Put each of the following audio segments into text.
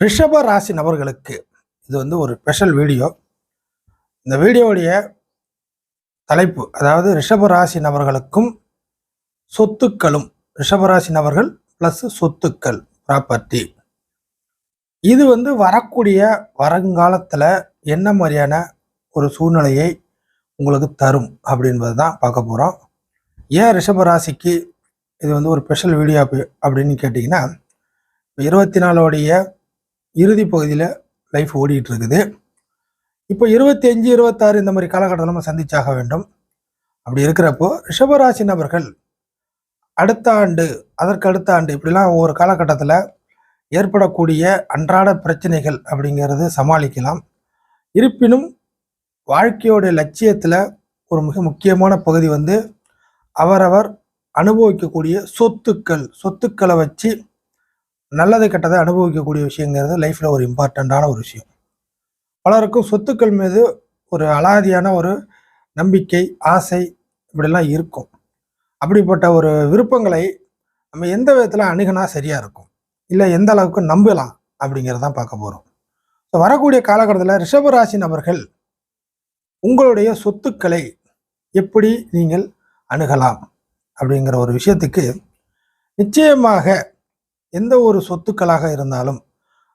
ரிஷப ராசி நபர்களுக்கு இது வந்து ஒரு ஸ்பெஷல் வீடியோ இந்த வீடியோவுடைய தலைப்பு அதாவது ரிஷப ராசி நபர்களுக்கும் சொத்துக்களும் ரிஷபராசி நபர்கள் ப்ளஸ் சொத்துக்கள் ப்ராப்பர்ட்டி இது வந்து வரக்கூடிய வருங்காலத்தில் என்ன மாதிரியான ஒரு சூழ்நிலையை உங்களுக்கு தரும் அப்படின்றது தான் பார்க்க போகிறோம் ஏன் ரிஷபராசிக்கு இது வந்து ஒரு ஸ்பெஷல் வீடியோ அப்படி- அப்படின்னு கேட்டிங்கன்னா இருபத்தி நாலோடைய இறுதி பகுதியில் லைஃப் ஓடிட்டு இருக்குது இப்போ இருபத்தி அஞ்சு இருபத்தாறு இந்த மாதிரி காலகட்டத்தில் நம்ம சந்திச்சாக வேண்டும். அப்படி இருக்கிறப்போ ரிஷபராசி நபர்கள் அடுத்த ஆண்டு அதற்கு அடுத்த ஆண்டு இப்படிலாம் ஒவ்வொரு காலகட்டத்தில் ஏற்படக்கூடிய அன்றாட பிரச்சனைகள் அப்படிங்கிறது சமாளிக்கலாம். இருப்பினும் வாழ்க்கையோடைய லட்சியத்தில் ஒரு மிக முக்கியமான பகுதி வந்து அவரவர் அனுபவிக்கக்கூடிய சொத்துக்கள் சொத்துக்களை வச்சு நல்லது கெட்டதை அனுபவிக்கக்கூடிய விஷயங்கிறது லைஃப்பில் ஒரு இம்பார்ட்டண்ட்டான ஒரு விஷயம். பலருக்கும் சொத்துக்கள் மீது ஒரு அலாதியான ஒரு நம்பிக்கை ஆசை இப்படிலாம் இருக்கும். அப்படிப்பட்ட ஒரு விருப்பங்களை நம்ம எந்த விதத்தில் அணுகினா சரியாக இருக்கும்? இல்லை எந்த அளவுக்கு நம்பலாம் அப்படிங்கிறதான் பார்க்க போகிறோம் ஸோ வரக்கூடிய காலகட்டத்தில் ரிஷபராசி நபர்கள் உங்களுடைய சொத்துக்களை எப்படி நீங்கள் அணுகலாம் அப்படிங்கிற ஒரு விஷயத்துக்கு நிச்சயமாக எந்த ஒரு சொத்துக்களாக இருந்தாலும்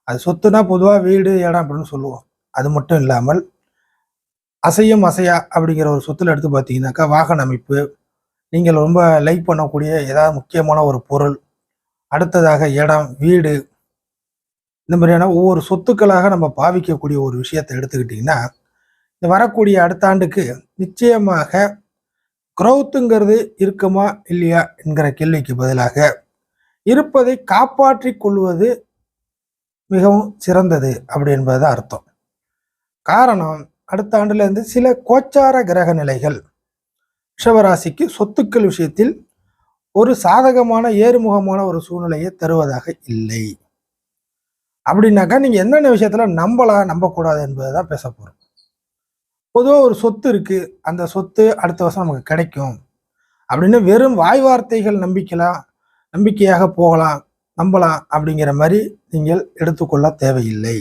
அது சொத்துனா பொதுவாக வீடு இடம் அப்படின்னு சொல்லுவோம். அது மட்டும் இல்லாமல் அசையும் அசையா அப்படிங்கிற ஒரு சொத்துல எடுத்து பார்த்தீங்கன்னாக்கா வாகன அமைப்பு நீங்கள் ரொம்ப லைக் பண்ணக்கூடிய ஏதாவது முக்கியமான ஒரு பொருள் அடுத்ததாக இடம் வீடு இந்த மாதிரியான ஒவ்வொரு சொத்துக்களாக நம்ம பாவிக்கக்கூடிய ஒரு விஷயத்தை எடுத்துக்கிட்டிங்கன்னா இந்த வரக்கூடிய அடுத்த ஆண்டுக்கு நிச்சயமாக க்ரௌத்துங்கிறது இருக்குமா இல்லையா என்கிற கேள்விக்கு பதிலாக இருப்பதை காப்பாற்றிக் கொள்வது மிகவும் சிறந்தது அப்படி என்பது அர்த்தம். காரணம் அடுத்த ஆண்டுலேருந்து சில கோச்சார கிரக நிலைகள். ரிஷவராசிக்கு சொத்துக்கள் விஷயத்தில் ஒரு சாதகமான ஏறுமுகமான ஒரு சூழ்நிலையை தருவதாக இல்லை. அப்படின்னாக்கா நீங்கள் என்னென்ன விஷயத்தில் நம்பலாம் நம்பக்கூடாது என்பதை பேச போகிறோம் பொதுவாக ஒரு சொத்து இருக்குது அந்த சொத்து அடுத்த வருஷம் நமக்கு கிடைக்கும். அப்படின்னு வெறும் வாய் வார்த்தைகள் நம்பிக்கலாம் நம்பிக்கையாக போகலாம் நம்பலாம் அப்படிங்கிற மாதிரி நீங்கள் எடுத்துக்கொள்ள தேவையில்லை.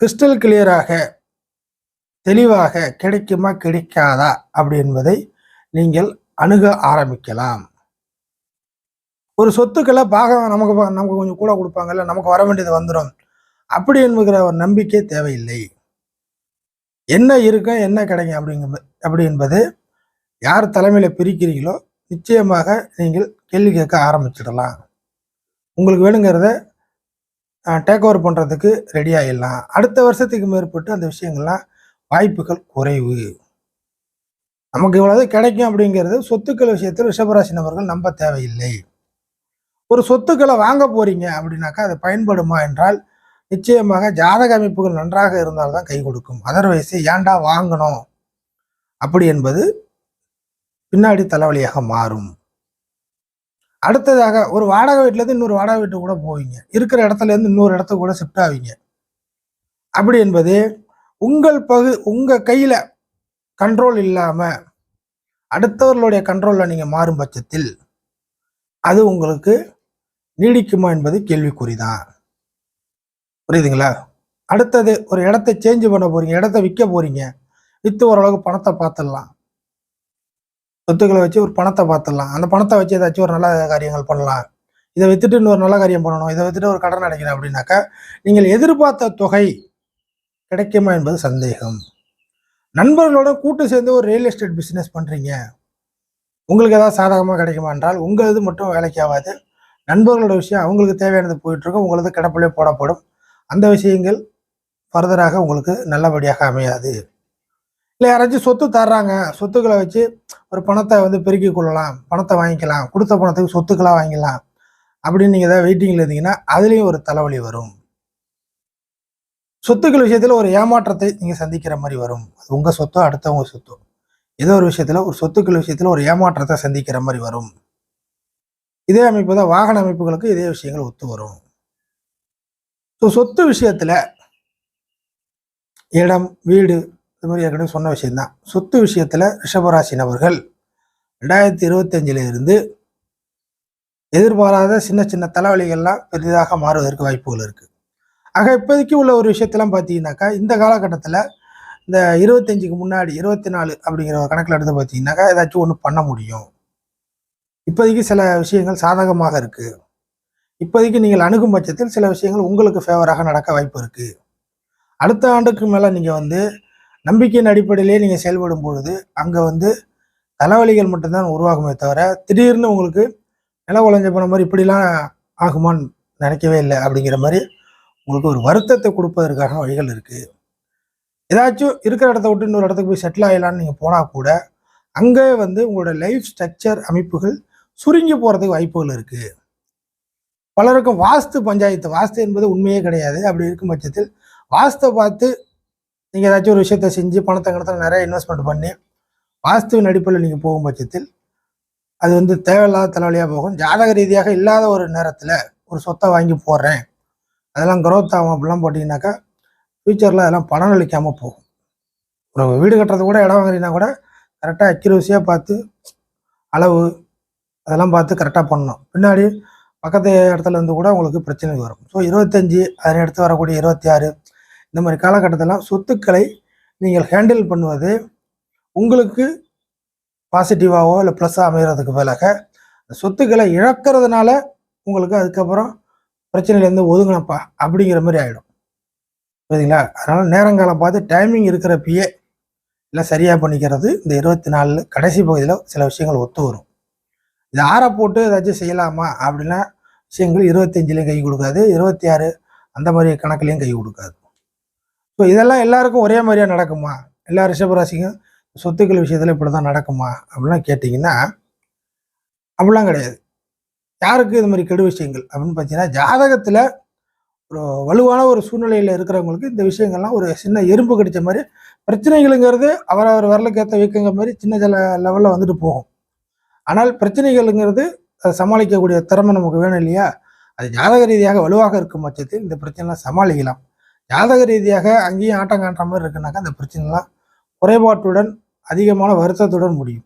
கிறிஸ்டல் கிளியராக தெளிவாக கிடைக்குமா கிடைக்காதா அப்படி என்பதை நீங்கள் அணுக ஆரம்பிக்கலாம். ஒரு சொத்துக்களை பாகம் நமக்கு நமக்கு கொஞ்சம் கூட கொடுப்பாங்கல்ல நமக்கு வர வேண்டியது வந்துடும் அப்படி என்கிற ஒரு நம்பிக்கை தேவையில்லை. என்ன இருக்கும் என்ன கிடைக்கும் அப்படிங்க அப்படி என்பது யார் தலைமையில் பிரிக்கிறீங்களோ நிச்சயமாக நீங்கள் கேள்வி கேட்க ஆரம்பிச்சிடலாம். உங்களுக்கு வேணுங்கிறத டேக் ஓவர் பண்ணுறதுக்கு ரெடி ஆகிடலாம் அடுத்த வருஷத்துக்கு மேற்பட்டு அந்த விஷயங்கள்லாம் வாய்ப்புகள் குறைவு. நமக்கு இவ்வளவு கிடைக்கும் அப்படிங்கிறது சொத்துக்கள் விஷயத்தில் ரிஷபராசி நபர்கள் நம்ப தேவையில்லை. ஒரு சொத்துக்களை வாங்க போறீங்க அப்படின்னாக்கா அது பயன்படுமா என்றால் நிச்சயமாக ஜாதக அமைப்புகள் நன்றாக இருந்தால்தான் கை கொடுக்கும். அதர்வைஸை ஏன்டா வாங்கணும்? அப்படி என்பது பின்னாடி தலைவலியாக மாறும். அடுத்ததாக ஒரு வாடகை வீட்டிலேருந்து இன்னொரு வாடகை வீட்டுக்கு கூட போவீங்க. இருக்கிற இடத்துலேருந்து இன்னொரு இடத்துக்கு கூட ஷிஃப்ட் ஆவீங்க. அப்படி என்பது உங்கள் பகு உங்கள் கையில் கண்ட்ரோல் இல்லாமல் அடுத்தவர்களுடைய கண்ட்ரோலில் நீங்கள் மாறும் பட்சத்தில் அது உங்களுக்கு நீடிக்குமா என்பது கேள்விக்குறிதான் புரியுதுங்களா? அடுத்தது ஒரு இடத்த சேஞ்ச் பண்ண போகிறீங்க இடத்த விற்க போகிறீங்க விற்று ஓரளவுக்கு பணத்தை பார்த்துடலாம். சொத்துக்களை வச்சு ஒரு பணத்தை பார்த்துடலாம். அந்த பணத்தை வச்சு ஏதாச்சும் ஒரு நல்ல காரியங்கள் பண்ணலாம். இதை வித்துட்டு இன்னொரு நல்ல காரியம் பண்ணணும். இதை வித்துட்டு ஒரு கடன் அடைக்கணும் அப்படின்னாக்கா நீங்கள் எதிர்பார்த்த தொகை கிடைக்குமா என்பது சந்தேகம். நண்பர்களோட கூட்டு சேர்ந்து ஒரு ரியல் எஸ்டேட் பிஸ்னஸ் பண்ணுறீங்க உங்களுக்கு ஏதாவது சாதகமாக கிடைக்குமா என்றால் உங்கள் இது மட்டும் வேலைக்கு ஆகாது. நண்பர்களோட விஷயம் அவங்களுக்கு தேவையானது போயிட்டுருக்கும். உங்களது கிடப்பிலே போடப்படும். அந்த விஷயங்கள் ஃபர்தராக உங்களுக்கு நல்லபடியாக அமையாது. இல்லை யாராச்சும் சொத்து தர்றாங்க சொத்துக்களை வச்சு ஒரு பணத்தை வந்து பெருக்கிக் கொள்ளலாம் பணத்தை வாங்கிக்கலாம் கொடுத்த பணத்துக்கு சொத்துக்களாக வாங்கிக்கலாம் அப்படின்னு நீங்கள் ஏதாவது வெயிட்டிங்கில் இருந்தீங்கன்னா அதுலேயும் ஒரு தலைவலி வரும். சொத்துக்கள் விஷயத்தில் ஒரு ஏமாற்றத்தை நீங்கள் சந்திக்கிற மாதிரி வரும். அது உங்கள் சொத்தோ அடுத்தவங்க சொத்தோ. ஏதோ ஒரு விஷயத்தில் ஒரு சொத்துக்கள் விஷயத்தில் ஒரு ஏமாற்றத்தை சந்திக்கிற மாதிரி வரும். இதே அமைப்பு தான் வாகன அமைப்புகளுக்கு இதே விஷயங்கள் ஒத்து வரும். ஸோ சொத்து விஷயத்தில் இடம் வீடு இது மாதிரி ஏற்கனவே சொன்ன விஷயம்தான். சொத்து விஷயத்தில் ரிஷபராசி நபர்கள் ரெண்டாயிரத்தி இருபத்தஞ்சிலிருந்து எதிர்பாராத சின்ன சின்ன தலைவலிகள்லாம் பெரிதாக மாறுவதற்கு வாய்ப்புகள் இருக்குது ஆக இப்போதைக்கு உள்ள ஒரு விஷயத்தெல்லாம் பார்த்தீங்கன்னாக்கா இந்த காலகட்டத்தில் இந்த இருபத்தஞ்சுக்கு முன்னாடி இருபத்தி நாலு அப்படிங்கிற ஒரு கணக்கில் எடுத்து பார்த்தீங்கன்னாக்கா ஏதாச்சும் ஒன்று பண்ண முடியும். இப்போதைக்கு சில விஷயங்கள் சாதகமாக இருக்குது இப்போதைக்கு நீங்கள் அணுகும் பட்சத்தில் சில விஷயங்கள் உங்களுக்கு ஃபேவராக நடக்க வாய்ப்பு இருக்குது அடுத்த ஆண்டுக்கு மேலே நீங்கள் வந்து நம்பிக்கையின் அடிப்படையிலே நீங்கள் செயல்படும் பொழுது அங்கே வந்து தலைவலிகள் மட்டும்தான் உருவாகுமே தவிர திடீர்னு உங்களுக்கு நில உழைஞ்ச போன மாதிரி இப்படிலாம் ஆகுமான்னு நினைக்கவே இல்லை அப்படிங்கிற மாதிரி உங்களுக்கு ஒரு வருத்தத்தை கொடுப்பதற்கான வழிகள் இருக்குது ஏதாச்சும் இருக்கிற இடத்த விட்டு இன்னொரு இடத்துக்கு போய் செட்டில் ஆகலான்னு நீங்கள் போனால் கூட அங்கே வந்து உங்களோட லைஃப் ஸ்ட்ரக்சர் அமைப்புகள் சுருங்கி போகிறதுக்கு வாய்ப்புகள் இருக்குது பலருக்கும் வாஸ்து பஞ்சாயத்து வாஸ்து என்பது உண்மையே கிடையாது. அப்படி இருக்கும் பட்சத்தில் வாஸ்தை பார்த்து நீங்கள் ஏதாச்சும் ஒரு விஷயத்த செஞ்சு பணத்தை கணத்தில் நிறைய இன்வெஸ்ட்மெண்ட் பண்ணி வாஸ்துவின் அடிப்படையில் நீங்கள் போகும் பட்சத்தில் அது வந்து தேவையில்லாத தலைவலியாக போகும். ஜாதக ரீதியாக இல்லாத ஒரு நேரத்தில் ஒரு சொத்தை வாங்கி போடுறேன் அதெல்லாம் க்ரோத் ஆகும் அப்படிலாம் போட்டிங்கனாக்கா ஃப்யூச்சரில் அதெல்லாம் பணம் அளிக்காமல் போகும். ஒரு வீடு கட்டுறது கூட இடம் வாங்குறீங்கன்னா கூட கரெக்டாக அக்யூரஸியாக பார்த்து அளவு அதெல்லாம் பார்த்து கரெக்டாக பண்ணணும். பின்னாடி பக்கத்து இடத்துல இருந்து கூட உங்களுக்கு பிரச்சனை வரும். ஸோ இருபத்தஞ்சி அதனை எடுத்து வரக்கூடிய இருபத்தி ஆறு இந்த மாதிரி காலகட்டத்திலாம் சொத்துக்களை நீங்கள் ஹேண்டில் பண்ணுவது உங்களுக்கு பாசிட்டிவாகவோ இல்லை ப்ளஸ்ஸாக அமைகிறதுக்கு பதிலாக அந்த சொத்துக்களை இழக்கிறதுனால உங்களுக்கு அதுக்கப்புறம் பிரச்சனையிலேருந்து ஒதுங்கினப்பா அப்படிங்கிற மாதிரி ஆகிடும் புரியுதுங்களா? அதனால் நேரங்காலம் பார்த்து டைமிங் இருக்கிறப்பயே எல்லாம் சரியாக பண்ணிக்கிறது இந்த இருபத்தி நாலு கடைசி பகுதியில் சில விஷயங்கள் ஒத்து வரும். இது ஆற போட்டு ஏதாச்சும் செய்யலாமா அப்படின்னா விஷயங்கள் இருபத்தஞ்சிலையும் கை கொடுக்காது இருபத்தி ஆறு அந்த மாதிரி கணக்குலையும் கை கொடுக்காது. ஸோ இதெல்லாம் எல்லாருக்கும் ஒரே மாதிரியாக நடக்குமா? எல்லா ரிஷபராசிக்கும் சொத்துக்கள் விஷயத்தில் இப்படி தான் நடக்குமா? அப்படிலாம் கேட்டிங்கன்னா அப்படிலாம் கிடையாது. யாருக்கு இது மாதிரி கெடு விஷயங்கள்? அப்படின்னு பார்த்தீங்கன்னா ஜாதகத்தில் ஒரு வலுவான ஒரு சூழ்நிலையில் இருக்கிறவங்களுக்கு இந்த விஷயங்கள்லாம் ஒரு சின்ன எறும்பு கடிச்ச மாதிரி பிரச்சனைகளுங்கிறது அவர் அவர் வரலுக்கேற்ற வீக்கங்க மாதிரி சின்ன சில லெவலில் வந்துட்டு போகும். ஆனால் பிரச்சனைகளுங்கிறது அதை சமாளிக்கக்கூடிய திறமை நமக்கு வேணும் இல்லையா? அது ஜாதக ரீதியாக வலுவாக இருக்கும் பட்சத்தில் இந்த பிரச்சனைலாம் சமாளிக்கலாம். ஜாதக ரீதியாக அங்கேயும் ஆட்டம் காட்டுற மாதிரி இருக்குனாக்கா அந்த பிரச்சனைலாம் குறைபாட்டுடன் அதிகமான வருத்தத்துடன் முடியும்.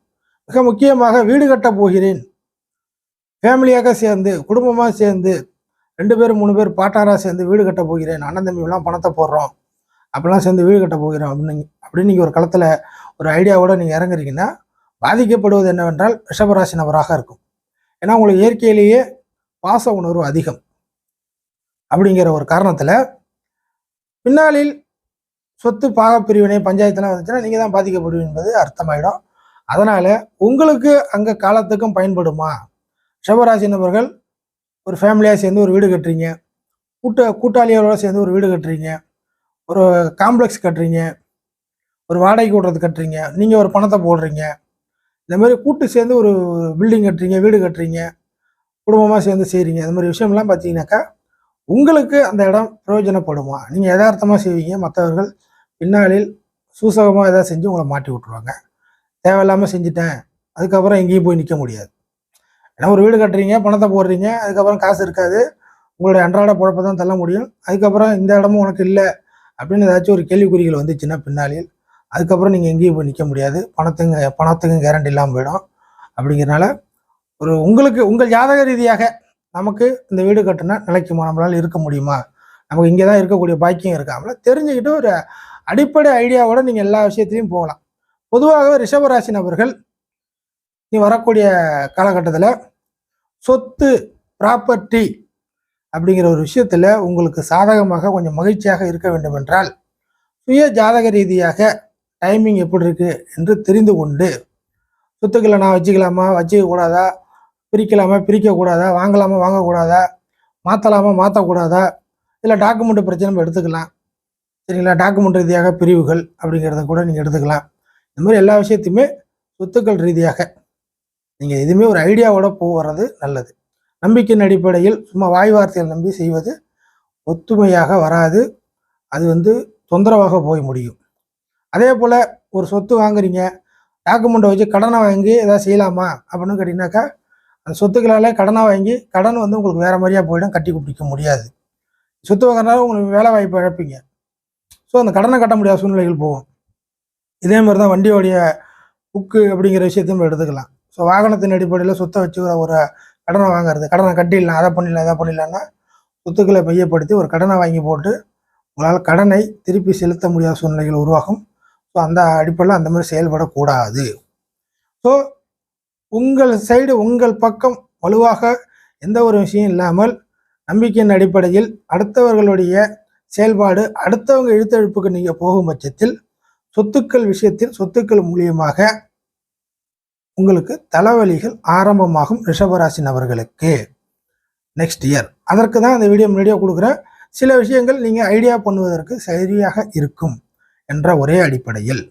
மிக முக்கியமாக வீடு கட்ட போகிறேன். ஃபேமிலியாக சேர்ந்து குடும்பமாக சேர்ந்து ரெண்டு பேர் மூணு பேர் பாட்டாராக சேர்ந்து வீடு கட்ட போகிறேன். அண்ணன் தம்பிலாம் பணத்தை போடுறோம். அப்படிலாம் சேர்ந்து வீடு கட்ட போகிறோம். அப்படின்னு அப்படின்னு நீங்கள் ஒரு களத்தில் ஒரு ஐடியாவோட நீங்கள் இறங்குறீங்கன்னா பாதிக்கப்படுவது என்னவென்றால் ரிஷபராசி நபராக இருக்கும். ஏன்னா உங்களுக்கு இயற்கையிலேயே பாச உணர்வு அதிகம். அப்படிங்கிற ஒரு காரணத்தில் பின்னாளில் சொத்து பாகப்பிரிவினை பஞ்சாயத்துலாம் வந்துச்சுன்னா நீங்கள் தான் பாதிக்கப்படுவீங்க என்பது அர்த்தமாயிடும். அதனால் உங்களுக்கு அங்கே காலத்துக்கும் பயன்படுமா? ரிஷபராசி நபர்கள் ஒரு ஃபேமிலியாக சேர்ந்து ஒரு வீடு கட்டுறீங்க. கூட்ட கூட்டாளியோட சேர்ந்து ஒரு வீடு கட்டுறீங்க. ஒரு காம்ப்ளெக்ஸ் கட்டுறீங்க. ஒரு வாடகைக்கு விடுறது கட்டுறீங்க. நீங்கள் ஒரு பணத்தை போடுறீங்க. இந்த மாதிரி கூட்டு சேர்ந்து ஒரு பில்டிங் கட்டுறீங்க வீடு கட்டுறீங்க குடும்பமாக சேர்ந்து செய்கிறீங்க இந்த மாதிரி விஷயம்லாம் பார்த்தீங்கன்னாக்கா உங்களுக்கு அந்த இடம் பிரயோஜனப்படுமா? நீங்கள் யதார்த்தமாக செய்வீங்க மற்றவர்கள் பின்னாளில் சூசகமாக எதாவது செஞ்சு உங்களை மாட்டி விட்ருவாங்க தேவையில்லாமல் செஞ்சுட்டேன் அதுக்கப்புறம் எங்கேயும் போய் நிற்க முடியாது. ஏன்னா ஒரு வீடு கட்டுறீங்க பணத்தை போடுறீங்க அதுக்கப்புறம் காசு இருக்காது. உங்களுடைய அன்றாட குழப்பம் தான் தள்ள முடியும். அதுக்கப்புறம் இந்த இடமும் உனக்கு இல்லை அப்படின்னு ஏதாச்சும் ஒரு கேள்விக்குறிகள் வந்துச்சுன்னா பின்னாளில் அதுக்கப்புறம் நீங்கள் எங்கேயும் போய் நிற்க முடியாது. பணத்துங்க பணத்துக்கும் கேரண்டி இல்லாமல் போயிடும். அப்படிங்கிறனால ஒரு உங்களுக்கு உங்கள் ஜாதக ரீதியாக நமக்கு இந்த வீடு கட்டினா நிலைக்குமா? நம்மளால் இருக்க முடியுமா? நமக்கு இங்கே தான் இருக்கக்கூடிய பாக்கியம் இருக்காமல. தெரிஞ்சுக்கிட்டு ஒரு அடிப்படை ஐடியாவோட நீங்கள் எல்லா விஷயத்துலையும் போகலாம். பொதுவாகவே ரிஷபராசி நபர்கள் நீ வரக்கூடிய காலகட்டத்தில் சொத்து ப்ராப்பர்ட்டி அப்படிங்கிற ஒரு விஷயத்தில் உங்களுக்கு சாதகமாக கொஞ்சம் மகிழ்ச்சியாக இருக்க வேண்டும் என்றால் சுய ஜாதக ரீதியாக டைமிங் எப்படி இருக்குது என்று தெரிந்து கொண்டு சொத்துக்களை நான் வச்சுக்கலாமா? வச்சுக்க கூடாதா பிரிக்கலாமா பிரிக்கக்கூடாதா வாங்கலாமா வாங்கக்கூடாதா மாற்றலாமா மாற்றக்கூடாதா இல்லை டாக்குமெண்ட் பிரச்சனை நம்ம எடுத்துக்கலாம். சரிங்களா? டாக்குமெண்ட் ரீதியாக பிரிவுகள் அப்படிங்கிறத கூட நீங்கள் எடுத்துக்கலாம். இந்த மாதிரி எல்லா விஷயத்தையுமே சொத்துக்கள் ரீதியாக நீங்கள் எதுவுமே ஒரு ஐடியாவோட போகிறது நல்லது. நம்பிக்கையின் அடிப்படையில் சும்மா வாய் வார்த்தைகள் நம்பி செய்வது ஒத்துமையாக வராது. அது வந்து தொந்தரவாக போய் முடியும். அதே போல் ஒரு சொத்து வாங்குறீங்க டாக்குமெண்ட்டை வச்சு கடனை வாங்கி எதாவது செய்யலாமா அப்படின்னு கேட்டிங்கனாக்கா அந்த சொத்துக்களால் கடனாக வாங்கி கடன் வந்து உங்களுக்கு வேறு மாதிரியாக போயிடும் கட்டி பிடிக்க முடியாது. சொத்து வாங்குறதுனால உங்களுக்கு வேலை வாய்ப்பு இழப்பீங்க. ஸோ அந்த கடனை கட்ட முடியாத சூழ்நிலைகள் போகும். இதே மாதிரி தான் வண்டியோடைய புக்கு அப்படிங்கிற விஷயத்தையும் நம்ம எடுத்துக்கலாம். ஸோ வாகனத்தின் அடிப்படையில் சொத்தை வச்சுக்கிற ஒரு கடனை வாங்குறது கடனை கட்டிடலாம் அதை பண்ணிடலாம் இதை பண்ணிடலான்னா சொத்துக்களை மையப்படுத்தி ஒரு கடனை வாங்கி போட்டு உங்களால் கடனை திருப்பி செலுத்த முடியாத சூழ்நிலைகள் உருவாகும். ஸோ அந்த அடிப்படையில் அந்த மாதிரி செயல்படக்கூடாது. ஸோ உங்கள் சைடு உங்கள் பக்கம் வலுவாக எந்த ஒரு விஷயம் இல்லாமல் நம்பிக்கையின் அடிப்படையில் அடுத்தவர்களுடைய செயல்பாடு அடுத்தவங்க எழுத்தெழுப்புக்கு நீங்கள் போகும் பட்சத்தில் சொத்துக்கள் விஷயத்தில் சொத்துக்கள் மூலியமாக உங்களுக்கு தலைவலிகள் ஆரம்பமாகும் ரிஷபராசி நபர்களுக்கு நெக்ஸ்ட் இயர் அதற்கு தான் இந்த வீடியோ முன்னாடியே கொடுக்குறேன். சில விஷயங்கள் நீங்கள் ஐடியா பண்ணுவதற்கு சரியாக இருக்கும் என்ற ஒரே அடிப்படையில்.